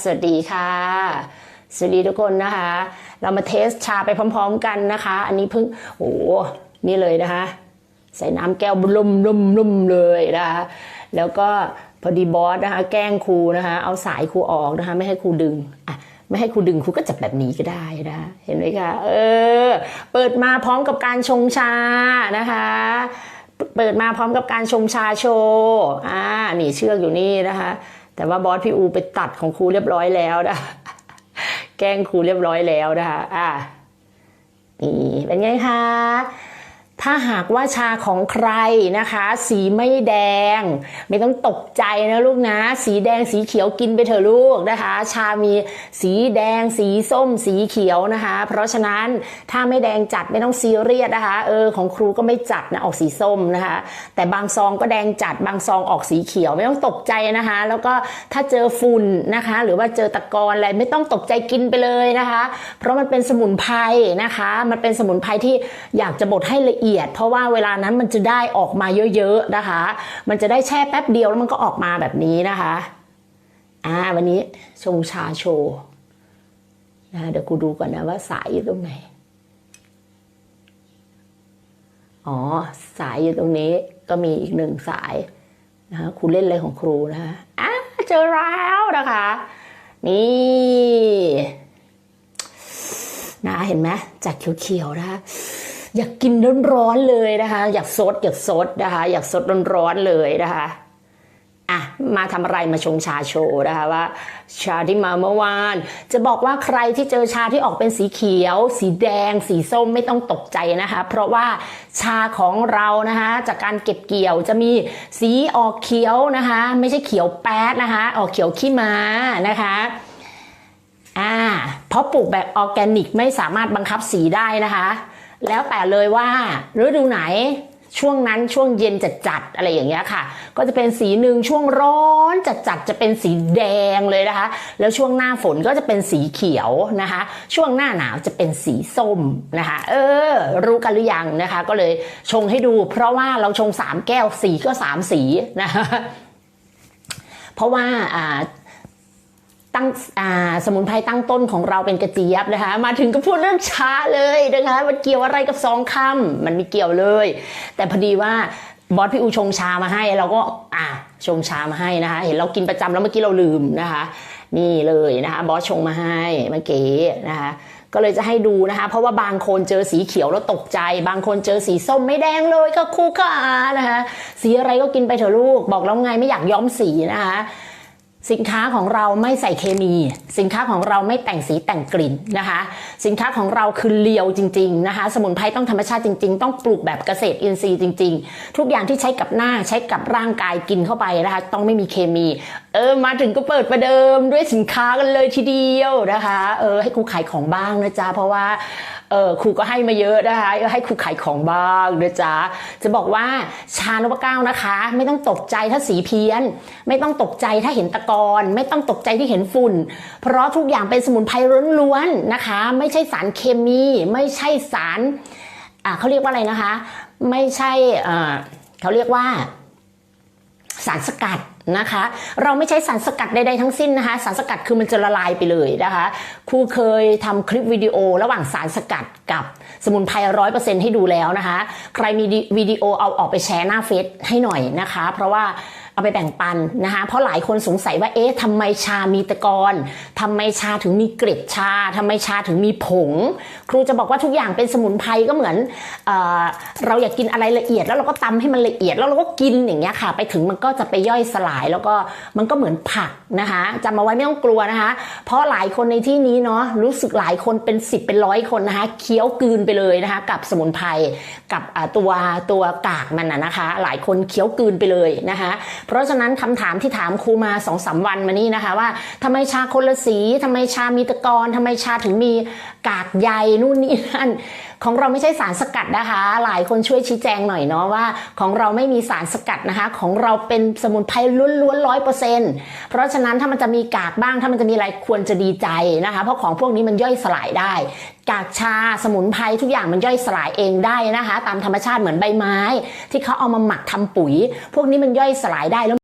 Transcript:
สวัสดีค่ะ สวัสดีทุกคนนะคะ เรามาเทสชาไปพร้อมๆกันนะคะ อันนี้เพิ่งโอ้โหนี่เลยนะคะ ใส่น้ำแก้วลุ่มลุ่มลุ่มเลยนะคะ แล้วก็พอดีบอสนะคะ แกล้งครูนะคะ เอาสายครูออกนะคะ ไม่ให้ครูดึงอะไม่ให้ครูดึงครูก็จับแบบนี้ก็ได้นะะเห็นไหมคะ เออ เปิดมาพร้อมกับการชงชานะคะ เปิดมาพร้อมกับการชงชาโชว์อ่านี่เชือกอยู่นี่นะคะแต่ว่าบอสพี่อูไปตัดของครูเรียบร้อยแล้วนะ แกล้งครูเรียบร้อยแล้วนะคะ อ่านี่เป็นไงคะ ถ้าหากว่าชาของใครนะคะ สีไม่แดง ไม่ต้องตกใจนะลูกนะ สีแดงสีเขียวกินไปเถอะลูกนะคะ ชามีสีแดงสีส้มสีเขียวนะคะ เพราะฉะนั้นถ้าไม่แดงจัดไม่ต้องซีเรียสนะคะเออของครูก็ไม่จัดนะออกสีส้มนะคะ แต่บางซองก็แดงจัดบางซองออกสีเขียวไม่ต้องตกใจนะคะ แล้วก็ถ้าเจอฝุ่นนะคะ หรือว่าเจอตะกอนอะไรไม่ต้องตกใจกินไปเลยนะคะ เพราะมันเป็นสมุนไพรนะคะ มันเป็นสมุนไพรที่อยากจะบดให้ละเอียดเพราะว่าเวลานั้นมันจะได้ออกมาเยอะๆนะคะ มันจะได้แช่แป๊บเดียวแล้วมันก็ออกมาแบบนี้นะคะอ่าวันนี้ชงชาโชว์นะเดี๋ยวกูดูก่อนนะว่าสายอยู่ตรงไหน อ๋อ สายอยู่ตรงนี้ก็มีอีกหนึ่งสายนะคะครูเล่นอะไรของครูนะคะอะเจอแล้วนะคะ นี่นะเห็นไหมจากเขียวๆนะคะ อยากกินร้อนๆเลยนะคะ อยากซดอยากซดนะคะ อยากซดร้อนๆเลยนะคะอะมาทำอะไรมาชงชาโชว์นะคะว่า ชาที่มาเมื่อวาน จะบอกว่าใครที่เจอชาที่ออกเป็นสีเขียว สีแดง สีส้มไม่ต้องตกใจนะคะ เพราะว่าชาของเรานะคะจากการเก็บเกี่ยวจะมีสีออกเขียวนะคะ ไม่ใช่เขียวแป๊ดนะคะ ออกเขียวขี้ม้านะคะอ่าเพราะปลูกแบบออร์แกนิกไม่สามารถบังคับสีได้นะคะ แล้วแต่เลยว่าฤดูไหนช่วงนั้นช่วงเย็นจัดจัดๆอะไรอย่างเงี้ยค่ะ ก็จะเป็นสีหนึ่งช่วงร้อนจัดจัดๆจะเป็นสีแดงเลยนะคะ แล้วช่วงหน้าฝนก็จะเป็นสีเขียวนะคะ ช่วงหน้าหนาวจะเป็นสีส้มนะคะ เออ รู้กันหรือยังนะคะ ก็เลยชงให้ดู เพราะว่าเราชงสามแก้วสีก็สามสีนะคะเพราะว่าอ่า ตั้งสมุนไพรตั้งต้นของเราเป็นกระเจี๊ยบนะคะ มาถึงก็พูดเรื่องชาเลยนะคะมันเกี่ยวอะไรกับสองคำมันไม่เกี่ยวเลย แต่พอดีว่าบอสพี่อูชงชามาให้เราก็อ่าชงชามาให้นะคะ เห็นเรากินประจำแล้วเมื่อกี้เราลืมนะคะ นี่เลยนะคะบอสชงมาให้เมื่อกี้นะคะก็เลยจะให้ดูนะคะ เพราะว่าบางคนเจอสีเขียวแล้วตกใจ บางคนเจอสีส้มไม่แดงเลยก็คู่ค่ะนะคะ สีอะไรก็กินไปเถอะลูก บอกแล้วไงไม่อยากย้อมสีนะคะ สินค้าของเราไม่ใส่เคมี สินค้าของเราไม่แต่งสีแต่งกลิ่นนะคะ สินค้าของเราคือเลียวจริง ๆนะคะ สมุนไพรต้องธรรมชาติจริง ๆ ต้องปลูกแบบเกษตรอินทรีย์จริง ๆ ทุกอย่างที่ใช้กับหน้าใช้กับร่างกายกินเข้าไปนะคะ ต้องไม่มีเคมีเออมาถึงก็เปิดประเดิมด้วยสินค้ากันเลยทีเดียวนะคะ เออให้ครูขายของบ้างนะจ๊ะเพราะว่าเออครูก็ให้มาเยอะนะคะให้ครูขายของบ้างนะจ๊ะจะบอกว่าชานพเก้านะคะ ไม่ต้องตกใจถ้าสีเพี้ยน ไม่ต้องตกใจถ้าเห็นตะกอนไม่ต้องตกใจที่เห็นฝุ่น เพราะทุกอย่างเป็นสมุนไพรล้วนๆนะคะ ไม่ใช่สารเคมี ไม่ใช่สารอ่าเขาเรียกว่าอะไรนะคะ ไม่ใช่เอ่อเขาเรียกว่า สารสกัด นะคะ เราไม่ใช้สารสกัดใดๆทั้งสิ้นนะคะ สารสกัดคือมันจะละลายไปเลยนะคะ ครูเคยทำคลิปวิดีโอระหว่างสารสกัดกับสมุนไพรร้อยเปอร์เซ็นต์ให้ดูแล้วนะคะ ใครมีวิดีโอเอาออกไปแชร์หน้าเฟซให้หน่อยนะคะ เพราะว่า เอาไปแบ่งปันนะคะ เพราะหลายคนสงสัยว่าเอ๊ะทำไมชามีตะกอนทำไมชาถึงมีเกล็ดชาทำไมชาถึงมีผง ครูจะบอกว่าทุกอย่างเป็นสมุนไพรก็เหมือนเอเราอยากกินอะไรละเอียด แล้วเราก็ตำให้มันละเอียดแล้วเราก็กินอย่างเงี้ยค่ะ ไปถึงมันก็จะไปย่อยสลาย แล้วก็มันก็เหมือนผักนะคะจำมาไว้ไม่ต้องกลัวนะคะ เพราะหลายคนในที่นี้เนาะรู้สึกหลายคนเป็นสิบเป็นร้อยคนนะคะเคี้ยวกืนไปเลยนะคะ กับสมุนไพรกับตัวตัวกากมันนะนะคะ หลายคนเคี้ยวกืนไปเลยนะคะเพราะฉะนั้นคำถามที่ถามครูมาสองสามวันมานี่นะคะว่าทำไมชาคนละสีทำไมชามีตะกอนทำไมชาถึงมีกากใยนู่นนี่นั่น ของเราไม่ใช่สารสกัดนะคะ หลายคนช่วยชี้แจงหน่อยเนาะว่า ของเราไม่มีสารสกัดนะคะ ของเราเป็นสมุนไพรล้วนๆร้อยเปอร์เซ็นต์เพราะฉะนั้นถ้ามันจะมีกากบ้าง ถ้ามันจะมีอะไรควรจะดีใจนะคะ เพราะของพวกนี้มันย่อยสลายได้กากชาสมุนไพรทุกอย่างมันย่อยสลายเองได้นะคะ ตามธรรมชาติเหมือนใบไม้ ที่เขาเอามาหมักทำปุ๋ย พวกนี้มันย่อยสลายได้แล้ว